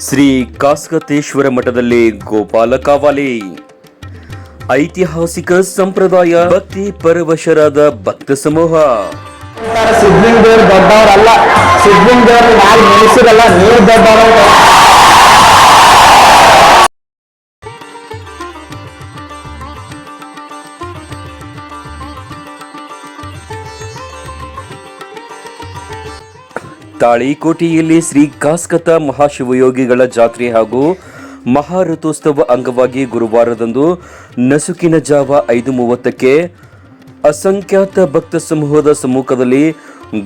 ಶ್ರೀ ಕಾಸ್ಕತೇಶ್ವರ ಮಠದಲ್ಲಿ ಗೋಪಾಲ ಕಾವಾಲಿ. ಐತಿಹಾಸಿಕ ಸಂಪ್ರದಾಯ, ಭಕ್ತಿ ಪರವಶರಾದ ಭಕ್ತ ಸಮೂಹ. ಸಿದ್ಲಿಂಗ ದೇವ್ರು ದೊಡ್ಡವ್ರಲ್ಲ ಸಿದ್ಲಿಂಗ ದೇವ್ರ ಮ್ಯಾಲ ನೆಲೆಸಿರಲ್ಲ ನೀವು ದೊಡ್ಡವ್ರ ತಾಳಿಕೋಟೆಯಲ್ಲಿ ಶ್ರೀ ಕಾಸ್ಕತ ಮಹಾಶಿವಯೋಗಿಗಳ ಜಾತ್ರೆ ಹಾಗೂ ಮಹಾರಥೋತ್ಸವ ಅಂಗವಾಗಿ ಗುರುವಾರದಂದು ನಸುಕಿನ ಜಾವ ಐದು ಮೂವತ್ತಕ್ಕೆ ಅಸಂಖ್ಯಾತ ಭಕ್ತ ಸಮೂಹದ ಸಮ್ಮುಖದಲ್ಲಿ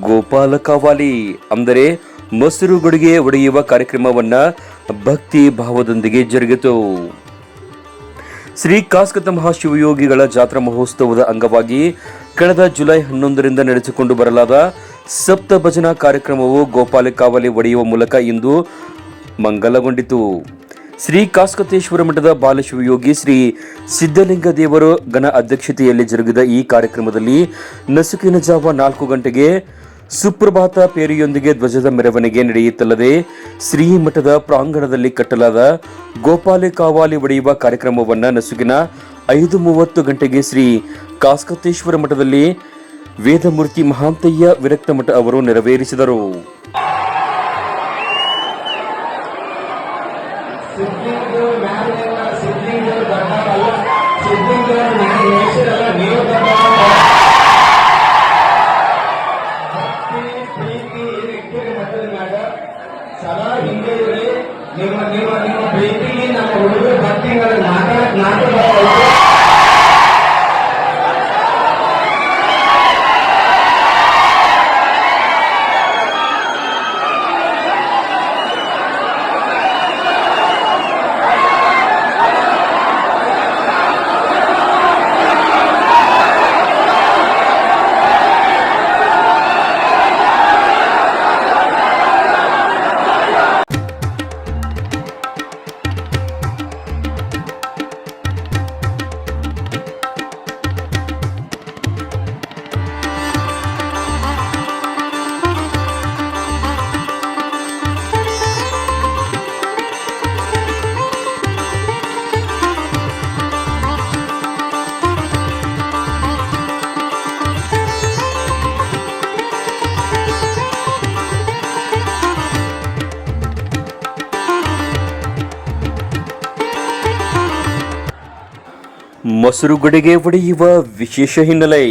ಗೋಪಾಲ ಕಾವಾಲಿ, ಅಂದರೆ ಮೊಸರುಗಳಿಗೆ ಒಡೆಯುವ ಕಾರ್ಯಕ್ರಮವನ್ನ ಭಕ್ತಿ ಭಾವದೊಂದಿಗೆ ಜರುಗಿತು. ಶ್ರೀ ಕಾಸ್ಕತ ಮಹಾಶಿವಯೋಗಿಗಳ ಜಾತ್ರಾ ಮಹೋತ್ಸವದ ಅಂಗವಾಗಿ ಕಳೆದ ಜುಲೈ ಹನ್ನೊಂದರಿಂದ ನಡೆಸಿಕೊಂಡು ಬರಲಾದ ಸಪ್ತ ಭಜನಾ ಕಾರ್ಯಕ್ರಮವು ಗೋಪಾಲ ಕಾವಲಿ ಒಡೆಯುವ ಮೂಲಕ ಇಂದು ಮಂಗಲಗೊಂಡಿತು. ಶ್ರೀ ಕಾಸ್ಕತೇಶ್ವರ ಮಠದ ಬಾಲಶಿವಯೋಗಿ ಶ್ರೀ ಸಿದ್ದಲಿಂಗ ದೇವರು ಗಣ ಅಧ್ಯಕ್ಷತೆಯಲ್ಲಿ ಜರುಗಿದ ಈ ಕಾರ್ಯಕ್ರಮದಲ್ಲಿ ನಸುಕಿನ ಜಾವ ನಾಲ್ಕು ಗಂಟೆಗೆ ಸುಪ್ರಭಾತ ಪೇರಿಯೊಂದಿಗೆ ಧ್ವಜದ ಮೆರವಣಿಗೆ ನಡೆಯುತ್ತಲ್ಲದೆ ಶ್ರೀ ಮಠದ ಪ್ರಾಂಗಣದಲ್ಲಿ ಕಟ್ಟಲಾದ ಗೋಪಾಲೆ ಕಾವಾಲಿ ಒಡೆಯುವ ಕಾರ್ಯಕ್ರಮವನ್ನು ನಸುಕಿನ ಐದು ಮೂವತ್ತು ಗಂಟೆಗೆ ಶ್ರೀ ಕಾಸ್ಕತೇಶ್ವರ ಮಠದಲ್ಲಿ ವೇದಮೂರ್ತಿ ಮಹಾಂತಯ್ಯ ವಿರಕ್ತಮಠ ಅವರು ನೆರವೇರಿಸಿದರು. ಪ್ರೀತಿ ಸದಾ ಹಿಂದೆ ನಿಮ್ಮ ನಿಮ್ಮ ನಿಮ್ಮ ಪ್ರೀತಿಗೆ ನಮ್ಮ ಹುಡುಗರು ಭಕ್ತಿಗಳ ಮೊಸರುಗಡೆಗೆ ಒಡೆಯುವ ವಿಶೇಷ ಹಿನ್ನೆಲೆ.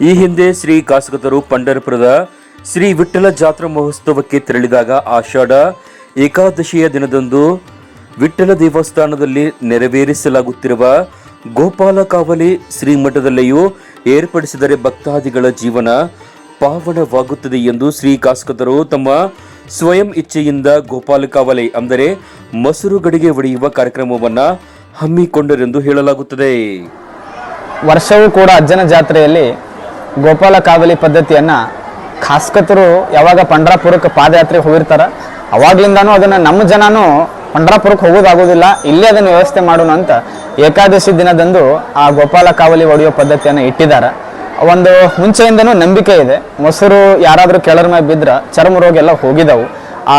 ಈ ಹಿಂದೆ ಶ್ರೀ ಕಾಸಗತರು ಪಂಡರಪುರದ ಶ್ರೀ ವಿಠಲ ಜಾತ್ರಾ ಮಹೋತ್ಸವಕ್ಕೆ ತೆರಳಿದಾಗ ಆಷಾಢ ಏಕಾದಶಿಯ ದಿನದಂದು ವಿಠಲ ದೇವಸ್ಥಾನದಲ್ಲಿ ನೆರವೇರಿಸಲಾಗುತ್ತಿರುವ ಗೋಪಾಲ ಕಾವಲಿ ಶ್ರೀಮಠದಲ್ಲಿಯೂ ಏರ್ಪಡಿಸಿದರೆ ಭಕ್ತಾದಿಗಳ ಜೀವನ ಪಾವನವಾಗುತ್ತದೆ ಎಂದು ಶ್ರೀ ಕಾಸ್ಕತರು ತಮ್ಮ ಸ್ವಯಂ ಇಚ್ಛೆಯಿಂದ ಗೋಪಾಲ ಕಾವಲೆ ಅಂದರೆ ಮೊಸರು ಗಡಿಗೆ ಒಡೆಯುವ ಕಾರ್ಯಕ್ರಮವನ್ನ ಹಮ್ಮಿಕೊಂಡರೆಂದು ಹೇಳಲಾಗುತ್ತದೆ. ವರ್ಷವೂ ಕೂಡ ಅಜ್ಜನ ಜಾತ್ರೆಯಲ್ಲಿ ಗೋಪಾಲ ಕಾವಲಿ ಪದ್ಧತಿಯನ್ನು ಖಾಸ್ಕತರು ಯಾವಾಗ ಪಂಡ್ರಾಪುರಕ್ಕೆ ಪಾದಯಾತ್ರೆ ಹೋಗಿರ್ತಾರ, ಅವಾಗ್ಲಿಂದಾನು ಅದನ್ನು ನಮ್ಮ ಜನಾನು ಪಂಡ್ರಾಪುರಕ್ಕೆ ಹೋಗೋದಾಗೋದಿಲ್ಲ, ಇಲ್ಲೇ ಅದನ್ನು ವ್ಯವಸ್ಥೆ ಮಾಡೋಣ ಅಂತ ಏಕಾದಶಿ ದಿನದಂದು ಆ ಗೋಪಾಲ ಕಾವಲಿ ಒಡೆಯೋ ಪದ್ಧತಿಯನ್ನು ಇಟ್ಟಿದ್ದಾರೆ. ಒಂದು ಮುಂಚೆಯಿಂದನೂ ನಂಬಿಕೆ ಇದೆ. ಮೊಸರು ಯಾರಾದರೂ ಕೆಳರ ಬಿದ್ರೆ ಚರ್ಮ ರೋಗ ಎಲ್ಲ ಹೋಗಿದಾವು. ಆ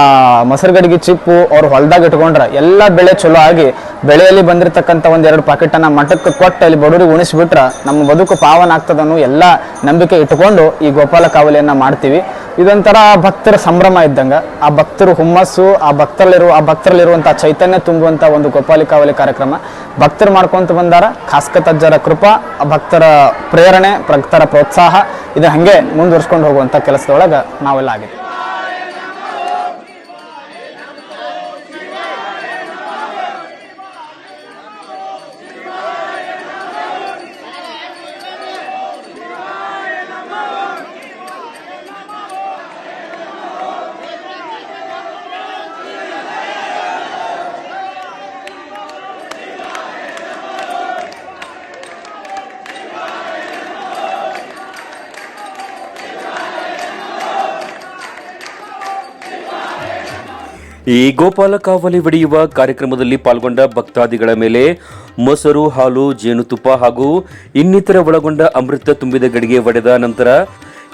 ಮೊಸರುಗಡಿಗೆ ಚಿಪ್ಪು ಅವ್ರು ಹೊಲ್ದಾಗ ಇಟ್ಕೊಂಡ್ರೆ ಎಲ್ಲ ಬೆಳೆ ಚಲೋ ಆಗಿ ಬೆಳೆಯಲ್ಲಿ ಬಂದಿರತಕ್ಕಂಥ ಒಂದೆರಡು ಪಾಕೆಟನ್ನು ಮಠಕ್ಕೆ ಕೊಟ್ಟು ಅಲ್ಲಿ ಬಡವರಿಗೆ ಉಣಿಸ್ಬಿಟ್ರೆ ನಮ್ಮ ಬದುಕು ಪಾವನ ಆಗ್ತದನ್ನೋ ಎಲ್ಲ ನಂಬಿಕೆ ಇಟ್ಟುಕೊಂಡು ಈ ಗೋಪಾಲ ಕಾವಲಿಯನ್ನು ಮಾಡ್ತೀವಿ. ಇದೊಂಥರ ಭಕ್ತರ ಸಂಭ್ರಮ ಇದ್ದಂಗೆ. ಆ ಭಕ್ತರು ಹುಮ್ಮಸ್ಸು, ಆ ಭಕ್ತರಲ್ಲಿರುವ ಆ ಭಕ್ತರಲ್ಲಿರುವಂಥ ಚೈತನ್ಯ ತುಂಬುವಂಥ ಒಂದು ಗೋಪಾಲಿ ಕಾವಲಿ ಕಾರ್ಯಕ್ರಮ. ಭಕ್ತರು ಮಾಡ್ಕೊಂತ ಬಂದಾರ ಖಾಸ್ಕತಜ್ಜರ ಕೃಪಾ, ಆ ಭಕ್ತರ ಪ್ರೇರಣೆ, ಭಕ್ತರ ಪ್ರೋತ್ಸಾಹ, ಇದು ಹಾಗೆ ಮುಂದುವರ್ಸ್ಕೊಂಡು ಹೋಗುವಂಥ ಕೆಲಸದೊಳಗೆ ನಾವೆಲ್ಲ ಆಗಿದೆ ಈ ಗೋಪಾಲ ಕಾವಲಿ ಕಾರ್ಯಕ್ರಮದಲ್ಲಿ ಪಾಲ್ಗೊಂಡ ಭಕ್ತಾದಿಗಳ ಮೇಲೆ ಮೊಸರು, ಹಾಲು, ಜೇನುತುಪ್ಪ ಹಾಗೂ ಇನ್ನಿತರ ಒಳಗೊಂಡ ಅಮೃತ ತುಂಬಿದ ಗಡಿಗೆ ಒಡೆದ ನಂತರ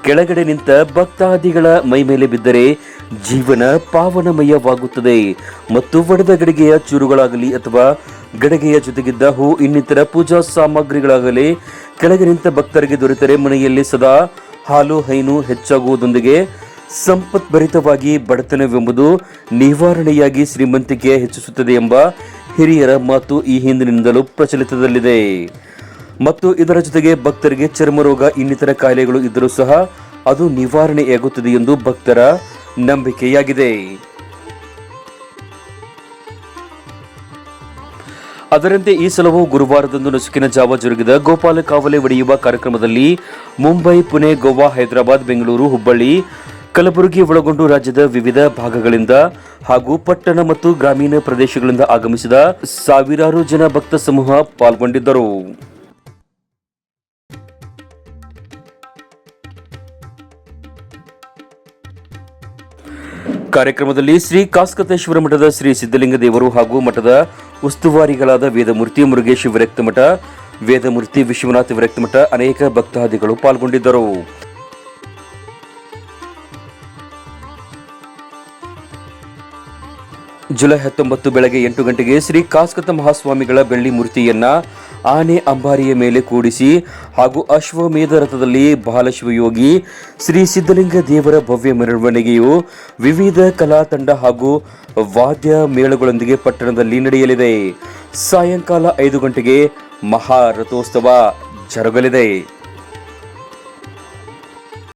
ಕೆಳಗಡೆ ನಿಂತ ಭಕ್ತಾದಿಗಳ ಮೈ ಮೇಲೆ ಬಿದ್ದರೆ ಜೀವನ ಪಾವನಮಯವಾಗುತ್ತದೆ ಮತ್ತು ಒಡೆದ ಗಡಿಗೆಯ ಚೂರುಗಳಾಗಲಿ ಅಥವಾ ಗಡಿಗೆಯ ಜೊತೆಗಿದ್ದ ಹೂ, ಇನ್ನಿತರ ಪೂಜಾ ಸಾಮಗ್ರಿಗಳಾಗಲಿ ಕೆಳಗೆ ನಿಂತ ಭಕ್ತರಿಗೆ ದೊರೆತರೆ ಮನೆಯಲ್ಲಿ ಸದಾ ಹಾಲು, ಹೈನು ಹೆಚ್ಚಾಗುವುದೊಂದಿಗೆ ಸಂಪತ್ಭರಿತವಾಗಿ ಬಡತನವೆಂಬುದು ನಿವಾರಣೆಯಾಗಿ ಶ್ರೀಮಂತಿಕೆ ಹೆಚ್ಚಿಸುತ್ತದೆ ಎಂಬ ಹಿರಿಯರ ಮಾತು ಈ ಹಿಂದಿನಿಂದಲೂ ಪ್ರಚಲಿತದಲ್ಲಿದೆ. ಮತ್ತು ಇದರ ಜೊತೆಗೆ ಭಕ್ತರಿಗೆ ಚರ್ಮರೋಗ, ಇನ್ನಿತರ ಕಾಯಿಲೆಗಳು ಇದ್ದರೂ ಸಹ ಅದು ನಿವಾರಣೆಯಾಗುತ್ತದೆ ಎಂದು ಭಕ್ತರ ನಂಬಿಕೆಯಾಗಿದೆ. ಅದರಂತೆ ಈ ಸಲವು ಗುರುವಾರದಂದು ನಸುಕಿನ ಜಾವ ಜರುಗಿದ ಗೋಪಾಲ ಕಾವಲೆ ಒಡೆಯುವ ಕಾರ್ಯಕ್ರಮದಲ್ಲಿ ಮುಂಬೈ, ಪುಣೆ, ಗೋವಾ, ಹೈದರಾಬಾದ್, ಬೆಂಗಳೂರು, ಹುಬ್ಬಳ್ಳಿ ಕಲಬುರಗಿ ಒಳಗೊಂಡು ರಾಜ್ಯದ ವಿವಿಧ ಭಾಗಗಳಿಂದ ಹಾಗೂ ಪಟ್ಟಣ ಮತ್ತು ಗ್ರಾಮೀಣ ಪ್ರದೇಶಗಳಿಂದ ಆಗಮಿಸಿದ ಸಾವಿರಾರು ಜನ ಭಕ್ತ ಸಮೂಹ ಪಾಲ್ಗೊಂಡಿದ್ದರು. ಕಾರ್ಯಕ್ರಮದಲ್ಲಿ ಶ್ರೀ ಕಾಸ್ಕತೇಶ್ವರ ಮಠದ ಶ್ರೀ ಸಿದ್ಧಲಿಂಗ ದೇವರು ಹಾಗೂ ಮಠದ ಉಸ್ತುವಾರಿಗಳಾದ ವೇದಮೂರ್ತಿ ಮುರುಗೇಶ್ ವಿರಕ್ತ ಮಠ, ವೇದಮೂರ್ತಿ ವಿಶ್ವನಾಥ ವಿರಕ್ತ ಮಠ ಅನೇಕ ಭಕ್ತಾದಿಗಳು ಪಾಲ್ಗೊಂಡಿದ್ದರು. ಜುಲೈ ಹತ್ತೊಂಬತ್ತು ಬೆಳಗ್ಗೆ ಎಂಟು ಗಂಟೆಗೆ ಶ್ರೀ ಕಾಸ್ಕತ ಮಹಾಸ್ವಾಮಿಗಳ ಬೆಳ್ಳಿ ಮೂರ್ತಿಯನ್ನ ಆನೆ ಅಂಬಾರಿಯ ಮೇಲೆ ಕೂಡಿಸಿ ಹಾಗೂ ಅಶ್ವಮೇಧ ರಥದಲ್ಲಿ ಬಾಲಶಿವಯೋಗಿ ಶ್ರೀ ಸಿದ್ಧಲಿಂಗ ದೇವರ ಭವ್ಯ ಮೆರವಣಿಗೆಯು ವಿವಿಧ ಕಲಾ ತಂಡ ಹಾಗೂ ವಾದ್ಯ ಮೇಳಗಳೊಂದಿಗೆ ಪಟ್ಟಣದಲ್ಲಿ ನಡೆಯಲಿದೆ. ಸಾಯಂಕಾಲ ಐದು ಗಂಟೆಗೆ ಮಹಾರಥೋತ್ಸವ ಜರುಗಲಿದೆ.